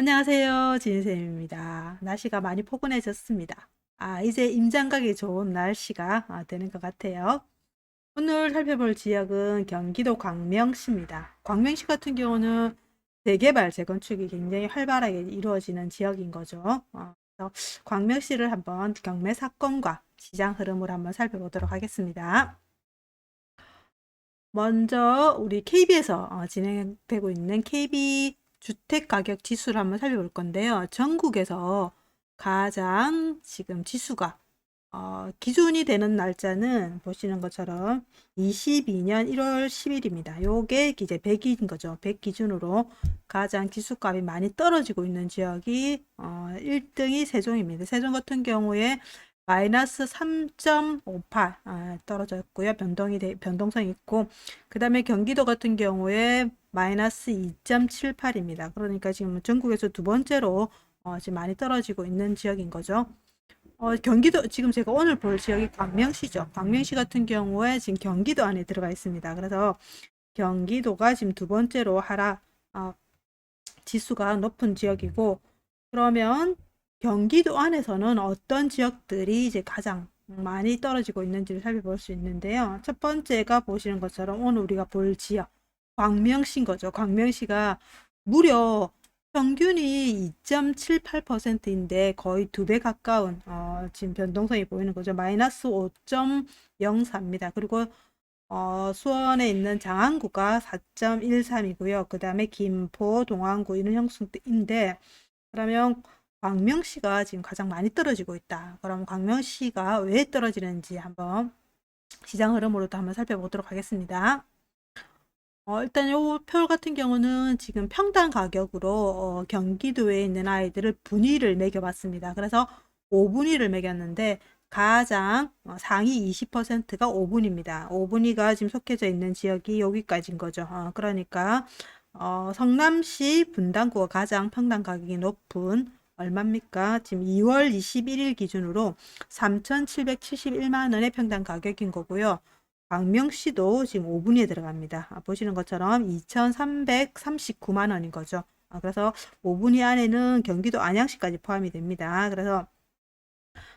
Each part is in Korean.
안녕하세요. 진쌤입니다. 날씨가 많이 포근해졌습니다. 아, 이제 임장 가기 좋은 날씨가 아, 되는 것 같아요. 오늘 살펴볼 지역은 경기도 광명시입니다. 광명시 같은 경우는 재개발, 재건축이 굉장히 활발하게 이루어지는 지역인 거죠. 어, 그래서 광명시를 한번 경매 사건과 시장 흐름을 한번 살펴보도록 하겠습니다. 먼저 우리 KB에서 어, 진행되고 있는 KB 주택 가격 지수를 한번 살펴볼 건데요. 전국에서 가장 지금 지수가 어, 기준이 되는 날짜는 보시는 것처럼 22년 1월 10일입니다. 요게 이제 100인 거죠. 100 기준으로 가장 지수값이 많이 떨어지고 있는 지역이 어, 1등이 세종입니다. 세종 같은 경우에 마이너스 3.58 아, 떨어졌고요. 변동이 돼- 변동성 있고 그 다음에 경기도 같은 경우에 마이너스 2.78입니다. 그러니까 지금 전국에서 두 번째로 어, 지금 많이 떨어지고 있는 지역인 거죠. 어, 경기도 지금 제가 오늘 볼 지역이 광명시죠. 광명시 같은 경우에 지금 경기도 안에 들어가 있습니다. 그래서 경기도가 지금 두 번째로 하락 어, 지수가 높은 지역이고 그러면 경기도 안에서는 어떤 지역들이 이제 가장 많이 떨어지고 있는지를 살펴볼 수 있는데요. 첫 번째가 보시는 것처럼 오늘 우리가 볼 지역 광명시인 거죠. 광명시가 무려 평균이 2.78%인데 거의 두 배 가까운 어, 지금 변동성이 보이는 거죠. 마이너스 5.04입니다. 그리고 어, 수원에 있는 장안구가 4.13이고요. 그 다음에 김포, 동안구 이런 형성인데 그러면 광명시가 지금 가장 많이 떨어지고 있다. 그럼 광명시가 왜 떨어지는지 한번 시장 흐름으로도 한번 살펴보도록 하겠습니다. 어, 일단 요표 같은 경우는 지금 평당 가격으로 어, 경기도에 있는 아이들을 분위를 매겨봤습니다. 그래서 5분위를 매겼는데 가장 어, 상위 20%가 5분위입니다. 5분위가 지금 속해져 있는 지역이 여기까지인 거죠. 어, 그러니까 어, 성남시 분당구가 가장 평당 가격이 높은 얼마입니까? 지금 2월 21일 기준으로 3,771만 원의 평당 가격인 거고요. 광명시도 지금 5분위에 들어갑니다. 아, 보시는 것처럼 2,339만 원인 거죠. 아, 그래서 5분위 안에는 경기도 안양시까지 포함이 됩니다. 그래서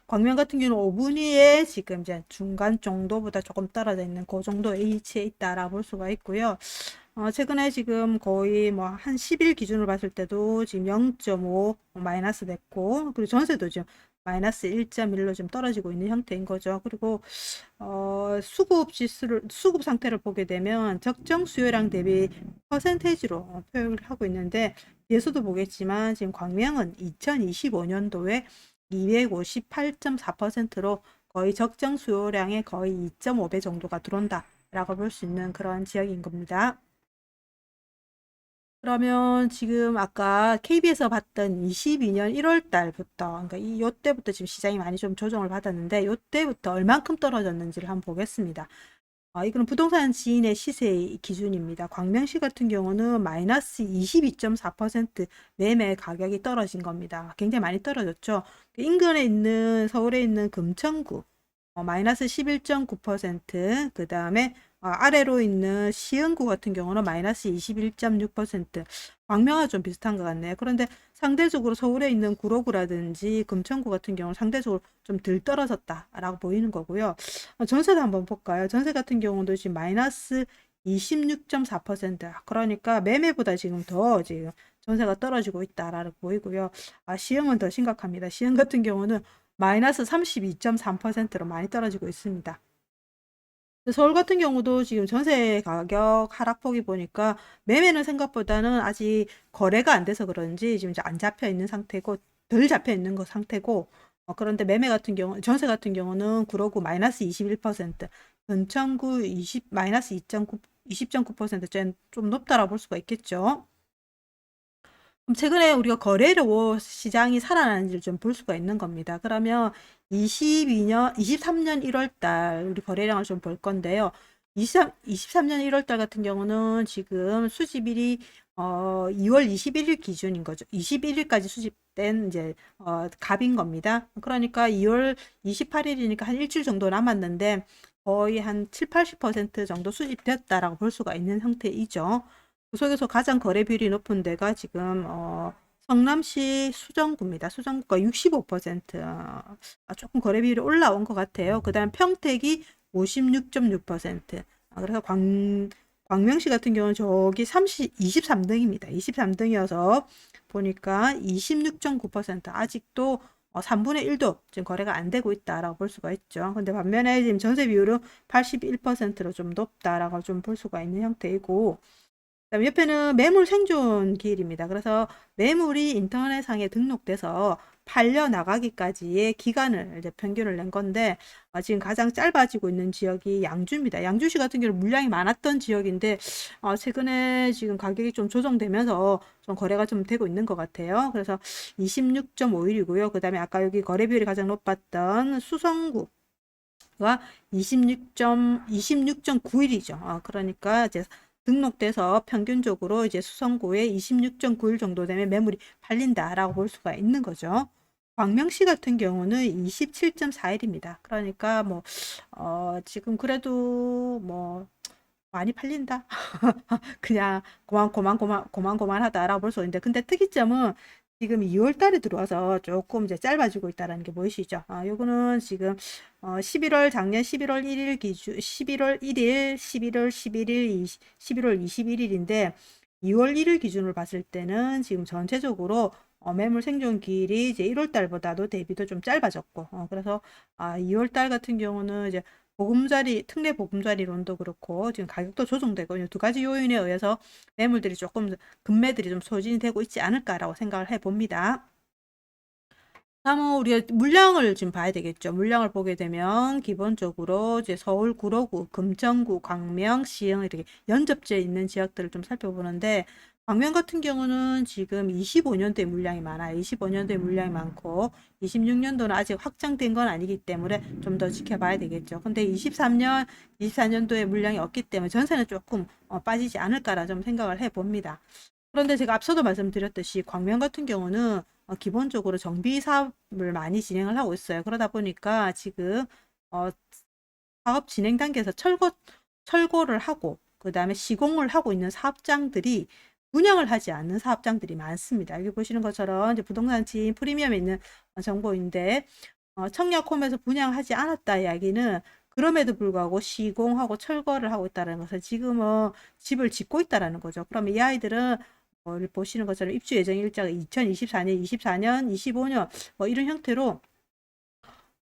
광명 같은 경우는 5분위에 지금 이제 중간 정도보다 조금 떨어져 있는 그 정도 H에 있다라고 볼 수가 있고요. 어, 최근에 지금 거의 뭐 한 10일 기준으로 봤을 때도 지금 0.5 마이너스 됐고, 그리고 전세도 지금 마이너스 1.1로 좀 떨어지고 있는 형태인 거죠. 그리고 어, 수급 지수를 수급 상태를 보게 되면 적정 수요량 대비 퍼센테이지로 어, 표현을 하고 있는데 예수도 보겠지만 지금 광명은 2025년도에 258.4%로 거의 적정 수요량의 거의 2.5배 정도가 들어온다 라고 볼 수 있는 그런 지역인 겁니다. 그러면 지금 아까 KB에서 봤던 22년 1월 달부터, 그러니까 이 요때부터 지금 시장이 많이 좀 조정을 받았는데, 요때부터 얼만큼 떨어졌는지를 한번 보겠습니다. 아, 이거는 부동산 지인의 시세 기준입니다. 광명시 같은 경우는 마이너스 22.4% 매매 가격이 떨어진 겁니다. 굉장히 많이 떨어졌죠. 인근에 있는, 서울에 있는 금천구, 어, 마이너스 11.9%, 그 다음에 어, 아래로 있는 시흥구 같은 경우는 마이너스 21.6%, 광명과 좀 비슷한 것 같네요. 그런데 상대적으로 서울에 있는 구로구라든지 금천구 같은 경우는 상대적으로 좀 덜 떨어졌다라고 보이는 거고요. 어, 전세도 한번 볼까요? 전세 같은 경우도 지금 마이너스 26.4%. 그러니까 매매보다 지금 더 지금 전세가 떨어지고 있다라고 보이고요. 아, 시흥은 더 심각합니다. 시흥 같은 경우는 마이너스 32.3%로 많이 떨어지고 있습니다. 서울 같은 경우도 지금 전세 가격 하락폭이 보니까 매매는 생각보다는 아직 거래가 안 돼서 그런지 지금 안 잡혀 있는 상태고 덜 잡혀 있는 거 상태고 어, 그런데 매매 같은 경우 전세 같은 경우는 구로구 마이너스 21% 은천구 20 마이너스 2.9 20.9%좀 높다라고 볼 수가 있겠죠. 그럼 최근에 우리가 거래로 시장이 살아나는지를 좀 볼 수가 있는 겁니다. 그러면 22년, 23년 1월 달 우리 거래량을 좀 볼 건데요. 23, 23년 1월 달 같은 경우는 지금 수집일이 어, 2월 21일 기준인 거죠. 21일까지 수집된 이제 어, 갑인 겁니다. 그러니까 2월 28일이니까 한 일주일 정도 남았는데 거의 한 7, 80% 정도 수집됐다라고 볼 수가 있는 형태이죠. 그 속에서 가장 거래 비율이 높은 데가 지금 어, 성남시 수정구입니다. 수정구가 65%. 아, 조금 거래 비율이 올라온 것 같아요. 그 다음 평택이 56.6%. 아, 그래서 광, 광명시 같은 경우는 저기 30, 23등입니다. 23등이어서 보니까 26.9% 아직도 어, 3분의 1도 지금 거래가 안 되고 있다라고 볼 수가 있죠. 근데 반면에 지금 전세 비율은 81%로 좀 높다라고 좀 볼 수가 있는 형태이고, 그다음에 옆에는 매물 생존 기일입니다. 그래서 매물이 인터넷상에 등록돼서 팔려 나가기까지의 기간을 이제 평균을 낸 건데 어, 지금 가장 짧아지고 있는 지역이 양주입니다. 양주시 같은 경우는 물량이 많았던 지역인데 어, 최근에 지금 가격이 좀 조정되면서 좀 거래가 좀 되고 있는 것 같아요. 그래서 26.5일이고요. 그 다음에 아까 여기 거래 비율이 가장 높았던 수성구 가 26점 26.9일이죠. 어, 그러니까 이제 등록돼서 평균적으로 이제 수성구에 26.9일 정도 되면 매물이 팔린다라고 볼 수가 있는 거죠. 광명시 같은 경우는 27.4일입니다. 그러니까 뭐 어, 지금 그래도 뭐 많이 팔린다. 그냥 고만 고만 고만 고만 고만하다라고 볼 수 있는데 근데 특이점은 지금 2월 달에 들어와서 조금 이제 짧아지고 있다라는 게 보이시죠? 아, 요거는 지금 어, 11월 작년 11월 1일 기준 11월 1일, 11월 11일, 20, 11월 21일인데 2월 1일 기준으로 봤을 때는 지금 전체적으로 어, 매물 생존 기일이 이제 1월 달보다도 대비도 좀 짧아졌고 어, 그래서 아, 2월 달 같은 경우는 이제 보금자리 특례 보금자리론도 그렇고 지금 가격도 조정되고 이 두 가지 요인에 의해서 매물들이 조금 금매들이 좀 소진이 되고 있지 않을까라고 생각을 해봅니다. 다음은 우리가 물량을 지금 봐야 되겠죠. 물량을 보게 되면 기본적으로 이제 서울 구로구, 금천구, 광명, 시흥 이렇게 연접지에 있는 지역들을 좀 살펴보는데 광명 같은 경우는 지금 25년도에 물량이 많아요. 25년도에 물량이 많고 26년도는 아직 확정된 건 아니기 때문에 좀 더 지켜봐야 되겠죠. 근데 23년, 24년도에 물량이 없기 때문에 전세는 조금 어, 빠지지 않을까라 좀 생각을 해봅니다. 그런데 제가 앞서도 말씀드렸듯이 광명 같은 경우는 어, 기본적으로 정비 사업을 많이 진행을 하고 있어요. 그러다 보니까 지금 어, 사업 진행 단계에서 철거 철거를 하고 그 다음에 시공을 하고 있는 사업장들이 분양을 하지 않는 사업장들이 많습니다. 여기 보시는 것처럼 이제 부동산 지인 프리미엄에 있는 정보인데 어, 청약홈에서 분양하지 않았다 이야기는 그럼에도 불구하고 시공하고 철거를 하고 있다는 것은 지금은 집을 짓고 있다라는 거죠. 그러면 이 아이들은 뭐 보시는 것처럼 입주 예정 일자가 2024년, 24년, 25년 뭐 이런 형태로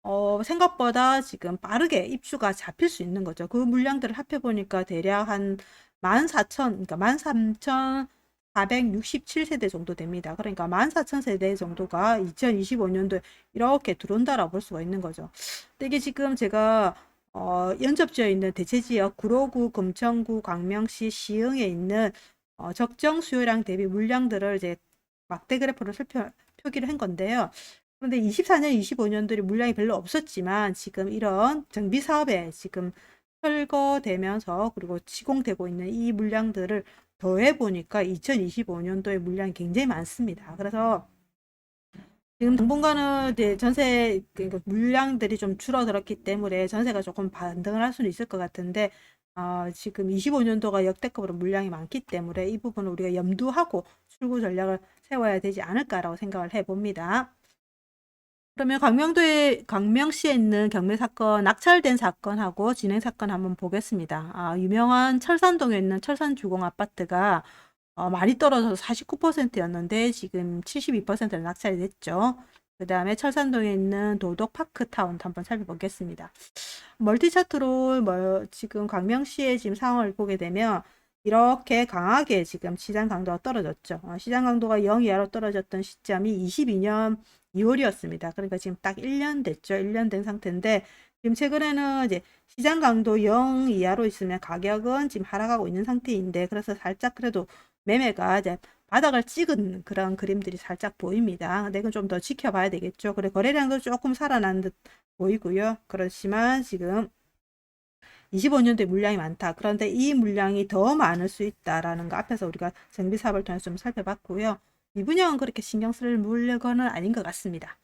어, 생각보다 지금 빠르게 입주가 잡힐 수 있는 거죠. 그 물량들을 합해 보니까 대략 한 14,000, 그러니까 13,000 467세대 정도 됩니다. 그러니까 14,000세대 정도가 2025년도에 이렇게 들어온다라고 볼 수가 있는 거죠. 근데 이게 지금 제가 어, 연접지어 있는 대체지역 구로구, 금천구, 광명시, 시흥에 있는 어, 적정 수요량 대비 물량들을 이제 막대 그래프로 살펴 표기를 한 건데요. 그런데 24년, 25년들이 물량이 별로 없었지만 지금 이런 정비 사업에 지금 철거되면서 그리고 시공되고 있는 이 물량들을 더해 보니까 2025년도에 물량이 굉장히 많습니다. 그래서 지금 당분간은 전세 그러니까 물량들이 좀 줄어들었기 때문에 전세가 조금 반등을 할 수는 있을 것 같은데 어, 지금 25년도가 역대급으로 물량이 많기 때문에 이 부분을 우리가 염두하고 출구 전략을 세워야 되지 않을까라고 생각을 해봅니다. 그러면 광명도에 광명시에 있는 경매 사건 낙찰된 사건하고 진행 사건 한번 보겠습니다. 아, 유명한 철산동에 있는 철산 주공 아파트가 어, 많이 떨어져서 49%였는데 지금 72%로 낙찰이 됐죠. 그 다음에 철산동에 있는 도덕 파크타운 한번 살펴보겠습니다. 멀티 차트로 뭐 지금 광명시의 지금 상황을 보게 되면 이렇게 강하게 지금 시장 강도가 떨어졌죠. 어, 시장 강도가 0 이하로 떨어졌던 시점이 22년 2월이었습니다. 그러니까 지금 딱 1년 됐죠. 1년 된 상태인데 지금 최근에는 이제 시장 강도 0 이하로 있으면 가격은 지금 하락하고 있는 상태인데 그래서 살짝 그래도 매매가 이제 바닥을 찍은 그런 그림들이 살짝 보입니다. 이건 좀 더 지켜봐야 되겠죠. 그래 거래량도 조금 살아난 듯 보이고요. 그렇지만 지금 25년도에 물량이 많다. 그런데 이 물량이 더 많을 수 있다라는 거 앞에서 우리가 정비 사업을 통해서 좀 살펴봤고요. 미분양은 그렇게 신경 쓸 물건은 아닌 것 같습니다.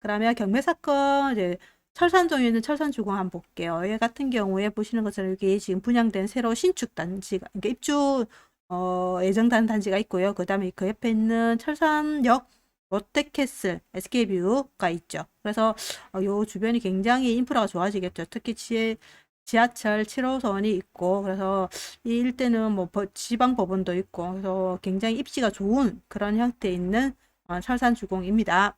그러면 경매 사건 이제 철산동에 있는 철산 주공 한번 볼게요. 얘 같은 경우에 보시는 것처럼 여기 지금 분양된 새로 신축 단지가 그러니까 입주 어, 예정단 단지가 있고요. 그 다음에 그 옆에 있는 철산역 롯데캐슬, SK뷰가 있죠. 그래서 어, 요 주변이 굉장히 인프라가 좋아지겠죠. 특히 지, 지하철 7호선이 있고 그래서 이 일대는 뭐 법- 지방 법원도 있고 그래서 굉장히 입지가 좋은 그런 형태에 있는 어, 철산 주공입니다.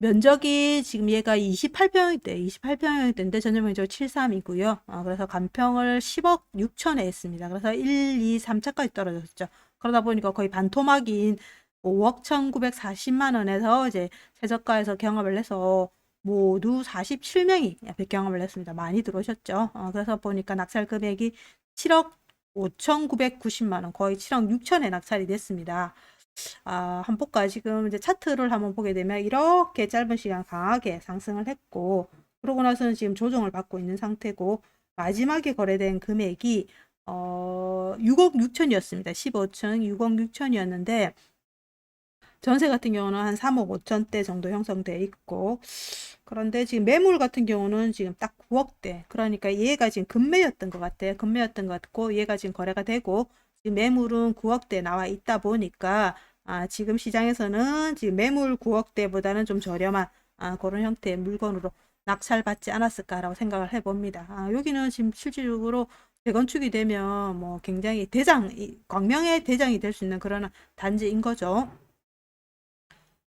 면적이 지금 얘가 28평형대, 28평형대인데 전체 면적 73이고요. 어, 그래서 간평을 10억 6천에 했습니다. 그래서 1, 2, 3차까지 떨어졌죠. 그러다 보니까 거의 반토막인 5억 1,940만 원에서 이제 최저가에서 경합을 해서 모두 47명이 경합을 했습니다. 많이 들어오셨죠. 어, 그래서 보니까 낙찰 금액이 7억 5,990만 원, 거의 7억 6천에 낙찰이 됐습니다. 아, 한복가 지금 이제 차트를 한번 보게 되면 이렇게 짧은 시간 강하게 상승을 했고, 그러고 나서는 지금 조정을 받고 있는 상태고, 마지막에 거래된 금액이 어, 6억 6천이었습니다. 15층 6억 6천이었는데, 전세 같은 경우는 한 3억 5천대 정도 형성돼 있고, 그런데 지금 매물 같은 경우는 지금 딱 9억대. 그러니까 얘가 지금 금매였던 것 같아요. 금매였던 것 같고, 얘가 지금 거래가 되고, 지금 매물은 9억대 나와 있다 보니까, 아, 지금 시장에서는 지금 매물 9억대보다는 좀 저렴한 아, 그런 형태의 물건으로 낙찰받지 않았을까라고 생각을 해봅니다. 아, 여기는 지금 실질적으로 재건축이 되면 뭐 굉장히 대장, 이 광명의 대장이 될 수 있는 그런 단지인 거죠.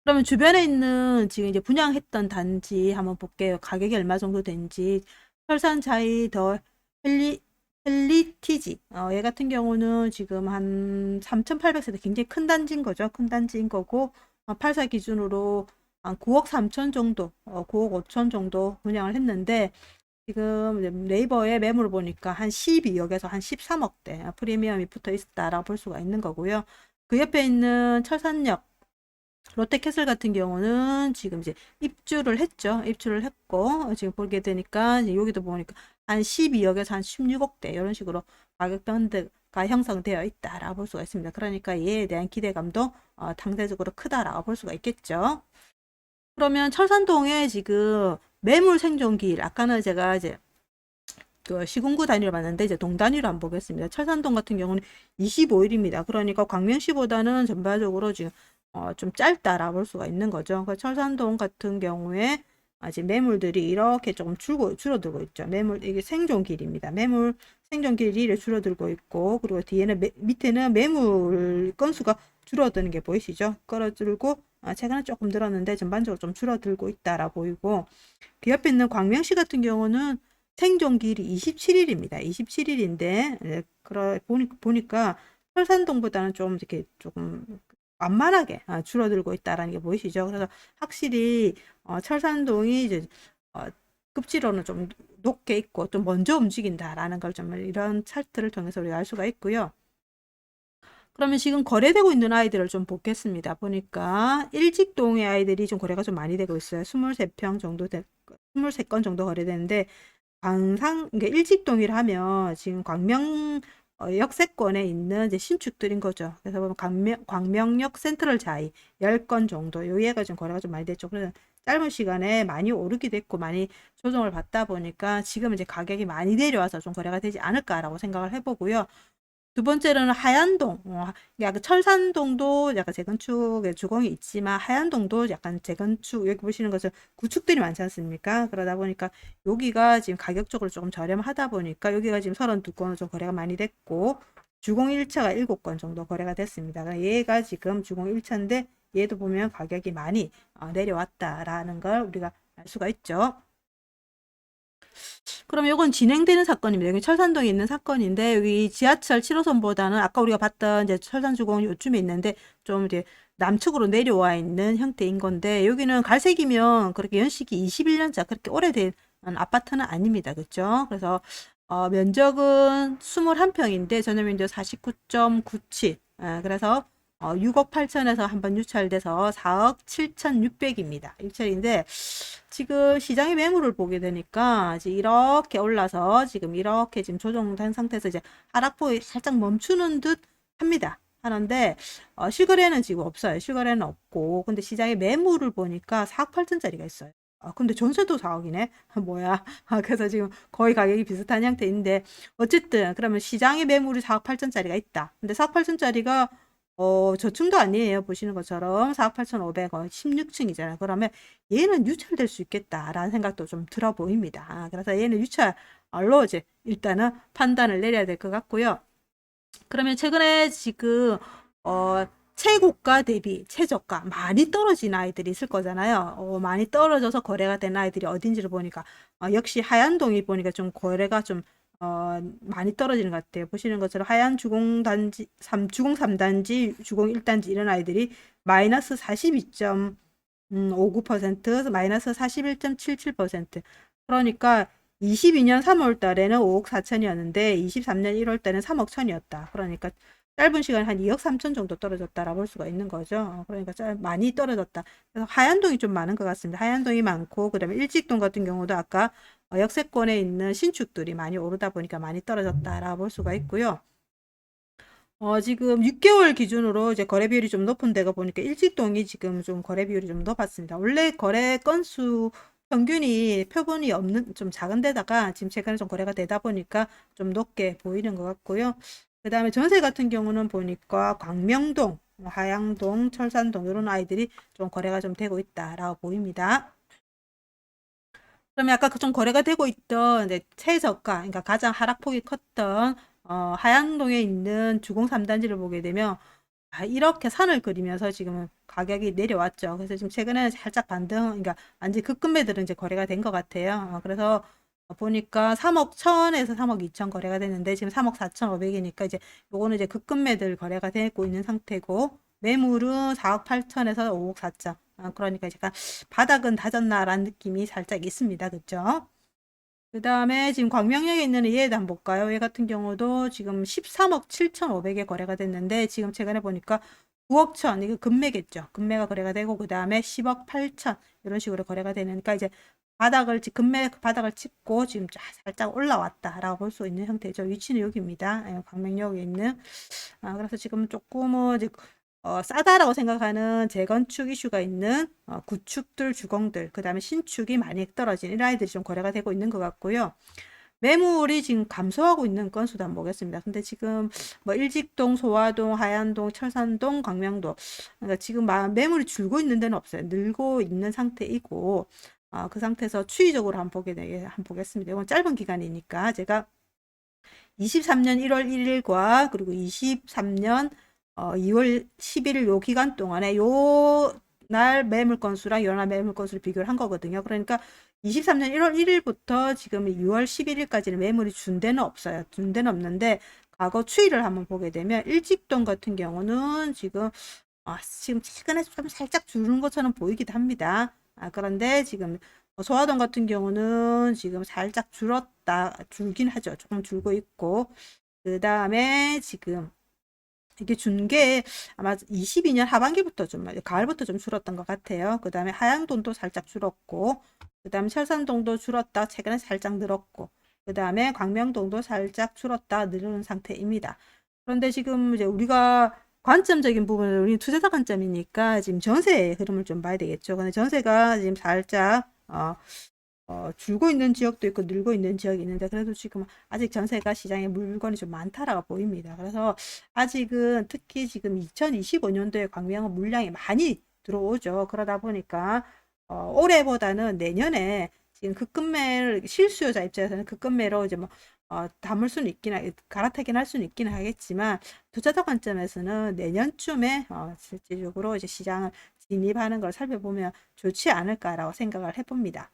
그러면 주변에 있는 지금 이제 분양했던 단지 한번 볼게요. 가격이 얼마 정도 된지. 철산자이 더 헬리, 헬리티지. 어, 얘 같은 경우는 지금 한 3,800세대 굉장히 큰 단지인 거죠. 큰 단지인 거고, 어, 84 기준으로 한 9억 3천 정도, 어, 9억 5천 정도 분양을 했는데, 지금 네이버에 매물을 보니까 한 12억에서 한 13억대 프리미엄이 붙어 있다라고 볼 수가 있는 거고요. 그 옆에 있는 철산역 롯데캐슬 같은 경우는 지금 이제 입주를 했죠. 입주를 했고 지금 보게 되니까 여기도 보니까 한 12억에서 한 16억대 이런 식으로 가격 밴드가 형성되어 있다라고 볼 수가 있습니다. 그러니까 얘에 대한 기대감도 어, 상대적으로 크다라고 볼 수가 있겠죠. 그러면 철산동에 지금 매물 생존기일 아까는 제가 이제 그 시군구 단위로 봤는데 이제 동 단위로 한번 보겠습니다. 철산동 같은 경우는 25일입니다. 그러니까 광명시보다는 전반적으로 지금 어, 좀 짧다라고 볼 수가 있는 거죠. 그 철산동 같은 경우에 아직 매물들이 이렇게 조금 줄고 줄어들고 있죠. 매물 이게 생존길입니다. 매물 생존길이 줄어들고 있고 그리고 뒤에는 매, 밑에는 매물 건수가 줄어드는 게 보이시죠? 끌어들고 아, 최근에 조금 늘었는데 전반적으로 좀 줄어들고 있다라 보이고 그 옆에 있는 광명시 같은 경우는 생존길이 27일입니다. 27일인데 예, 그러 보니, 보니까 철산동보다는 좀 이렇게 조금 완만하게 아, 줄어들고 있다라는 게 보이시죠? 그래서 확실히 어, 철산동이 이제 어, 급지로는 좀 높게 있고 좀 먼저 움직인다라는 걸 좀 이런 차트를 통해서 우리가 알 수가 있고요. 그러면 지금 거래되고 있는 아이들을 좀 보겠습니다. 보니까 일직동의 아이들이 좀 거래가 좀 많이 되고 있어요. 23평 정도 되, 23건 정도 거래되는데 광상 그러니까 일직동이라 하면 지금 광명 어, 역세권에 있는 이제 신축들인 거죠. 그래서 보면 광명, 광명역 센트럴 자이 10건 정도 요 얘가 좀 거래가 좀 많이 됐죠. 그래서 짧은 시간에 많이 오르기도 했고 많이 조정을 받다 보니까 지금 이제 가격이 많이 내려와서 좀 거래가 되지 않을까라고 생각을 해보고요. 두 번째로는 하얀동, 어, 약간 철산동도 약간 재건축의 주공이 있지만 하얀동도 약간 재건축 여기 보시는 것은 구축들이 많지 않습니까? 그러다 보니까 여기가 지금 가격적으로 조금 저렴하다 보니까 여기가 지금 32건은 좀 거래가 많이 됐고 주공 1차가 7건 정도 거래가 됐습니다. 그러니까 얘가 지금 주공 1차인데 얘도 보면 가격이 많이 어, 내려왔다라는 걸 우리가 알 수가 있죠. 그럼 이건 진행되는 사건입니다. 여기 철산동에 있는 사건인데 여기 지하철 7호선보다는 아까 우리가 봤던 이제 철산주공 요쯤에 있는데 좀 이제 남측으로 내려와 있는 형태인 건데 여기는 갈색이면 그렇게 연식이 21년차 그렇게 오래된 아파트는 아닙니다. 그렇죠? 그래서 어, 면적은 21평인데 전용 면적 49.97. 아, 그래서 어, 6억 8천에서 한번 유찰돼서 4억 7천6백입니다. 유찰인데 지금 시장의 매물을 보게 되니까 이렇게 올라서 지금 이렇게 지금 조정된 상태에서 이제 하락폭이 살짝 멈추는 듯 합니다. 하는데 어, 실거래는 지금 없어요. 실거래는 없고 근데 시장의 매물을 보니까 4억 8천짜리가 있어요. 아, 근데 전세도 4억이네. 뭐야? 아, 그래서 지금 거의 가격이 비슷한 형태인데 어쨌든 그러면 시장에 매물이 4억 8천짜리가 있다. 근데 4억 8천짜리가 어, 저층도 아니에요. 보시는 것처럼 4억 8,500원 16층이잖아요. 그러면 얘는 유찰될 수 있겠다라는 생각도 좀 들어 보입니다. 아, 그래서 얘는 유찰로 이제 일단은 판단을 내려야 될 것 같고요. 그러면 최근에 지금 어, 최고가 대비 최저가 많이 떨어진 아이들이 있을 거잖아요. 어, 많이 떨어져서 거래가 된 아이들이 어딘지를 보니까 어, 역시 하얀동이 보니까 좀 거래가 좀 어, 많이 떨어지는 것 같아요. 보시는 것처럼 하얀 주공 단지 3 주공 3단지, 주공 1단지 이런 아이들이 마이너스 42.59%, 마이너스 41.77%. 그러니까 22년 3월 달에는 5억 4천이었는데 23년 1월 달에는 3억 천이었다. 그러니까 짧은 시간에 한 2억 3천 정도 떨어졌다라고 볼 수가 있는 거죠. 어, 그러니까 짜- 많이 떨어졌다. 그래서 하얀동이 좀 많은 것 같습니다. 하얀동이 많고 그다음에 일직동 같은 경우도 아까 어, 역세권에 있는 신축들이 많이 오르다 보니까 많이 떨어졌다라고 볼 수가 있고요. 어, 지금 6개월 기준으로 이제 거래 비율이 좀 높은 데가 보니까 일직동이 지금 좀 거래 비율이 좀 높았습니다. 원래 거래 건수 평균이 표본이 없는 좀 작은 데다가 지금 최근에 좀 거래가 되다 보니까 좀 높게 보이는 것 같고요. 그 다음에 전세 같은 경우는 보니까 광명동, 뭐 하양동, 철산동 이런 아이들이 좀 거래가 좀 되고 있다라고 보입니다. 그러면 아까 그좀 거래가 되고 있던 이제 최저가, 그러니까 가장 하락폭이 컸던 어, 하양동에 있는 주공 3단지를 보게 되면 아, 이렇게 산을 그리면서 지금 가격이 내려왔죠. 그래서 지금 최근에는 살짝 반등, 그러니까 완전 급금매들은 이제 거래가 된 것 같아요. 어, 그래서 보니까 3억 1천에서 3억 2천 거래가 됐는데 지금 3억 4천 5백이니까 이제 요거는 이제 급금매들 거래가 되고 있는 상태고 매물은 4억 8천에서 5억 4천. 아, 그러니까 약간 바닥은 다졌나라는 느낌이 살짝 있습니다. 그죠? 그 다음에 지금 광명역에 있는 얘도 한번 볼까요? 얘 같은 경우도 지금 13억 7,500에 거래가 됐는데 지금 최근에 보니까 9억 천 이거 금매겠죠. 금매가 거래가 되고 그 다음에 10억 8천 이런 식으로 거래가 되니까 이제 바닥을 지- 금매 바닥을 찍고 지금 쫙 살짝 올라왔다라고 볼 수 있는 형태죠. 위치는 여기입니다. 예, 광명역에 있는 아, 그래서 지금 조금은 이제 어, 싸다라고 생각하는 재건축 이슈가 있는 어, 구축들, 주공들, 그 다음에 신축이 많이 떨어진 이런 아이들이 좀 거래가 되고 있는 것 같고요. 매물이 지금 감소하고 있는 건수도 한번 보겠습니다. 근데 지금 뭐 일직동, 소화동, 하얀동, 철산동, 광명도 그러니까 지금 마- 매물이 줄고 있는 데는 없어요. 늘고 있는 상태이고 아, 그 상태에서 추이적으로 한번 보게 되, 한번 보겠습니다. 이건 짧은 기간이니까 제가 23년 1월 1일과 그리고 23년 어, 2월 11일 요 기간 동안에 요 날 매물 건수랑 요날 매물 건수를 비교를 한 거거든요. 그러니까 23년 1월 1일부터 지금 6월 11일까지는 매물이 준 데는 없어요. 준 데는 없는데 과거 추이를 한번 보게 되면 일직동 같은 경우는 지금 아, 지금 최근에 좀 살짝 줄는 것처럼 보이기도 합니다. 아, 그런데 지금 소화동 같은 경우는 지금 살짝 줄었다, 줄긴 하죠. 조금 줄고 있고. 그 다음에 지금 이게 준 게 아마 22년 하반기부터 좀, 가을부터 좀 줄었던 것 같아요. 그 다음에 하양동도 살짝 줄었고, 그 다음에 철산동도 줄었다, 최근에 살짝 늘었고, 그 다음에 광명동도 살짝 줄었다, 늘는 상태입니다. 그런데 지금 이제 우리가 관점적인 부분은 우리 투자자 관점이니까 지금 전세의 흐름을 좀 봐야 되겠죠. 근데 전세가 지금 살짝, 어, 어, 줄고 있는 지역도 있고 늘고 있는 지역이 있는데 그래도 지금 아직 전세가 시장에 물건이 좀 많다라고 보입니다. 그래서 아직은 특히 지금 2025년도에 광명은 물량이 많이 들어오죠. 그러다 보니까 어, 올해보다는 내년에 지금 급금매를 실수요자 입장에서는 급금매로 이제 뭐 어, 담을 수는 있긴 하, 갈아타긴 할 수는 있긴 하겠지만 투자자 관점에서는 내년쯤에 어, 실질적으로 이제 시장을 진입하는 걸 살펴보면 좋지 않을까라고 생각을 해봅니다.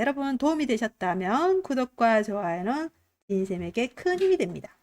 여러분 도움이 되셨다면 구독과 좋아요는 인생에게 큰 힘이 됩니다.